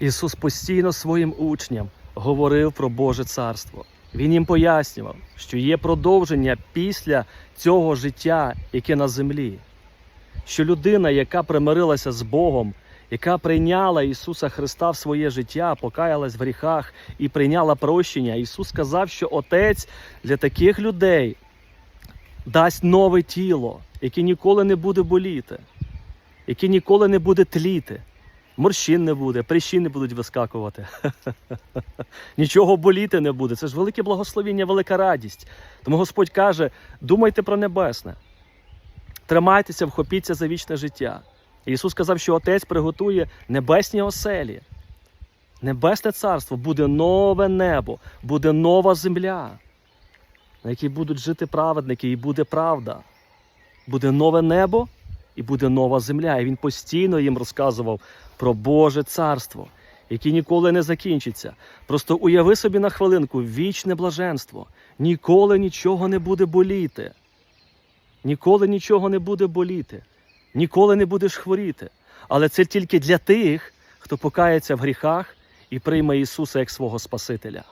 Ісус постійно своїм учням говорив про Боже Царство. Він їм пояснював, що є продовження після цього життя, яке на землі. Що людина, яка примирилася з Богом, яка прийняла Ісуса Христа в своє життя, покаялась в гріхах і прийняла прощення, Ісус сказав, що Отець для таких людей дасть нове тіло, яке ніколи не буде боліти, яке ніколи не буде тліти. Морщин не буде, прищі не будуть вискакувати. Нічого боліти не буде. Це ж велике благословіння, велика радість. Тому Господь каже: думайте про небесне, тримайтеся, вхопіться за вічне життя. І Ісус сказав, що Отець приготує небесні оселі. Небесне царство буде нове небо, буде нова земля, на якій будуть жити праведники, і буде правда. Буде нове небо і буде нова земля. І він постійно їм розказував про Боже царство, яке ніколи не закінчиться. Просто уяви собі на хвилинку вічне блаженство. Ніколи нічого не буде боліти. Ніколи нічого не буде боліти. Ніколи не будеш хворіти. Але це тільки для тих, хто покається в гріхах і прийме Ісуса як свого Спасителя.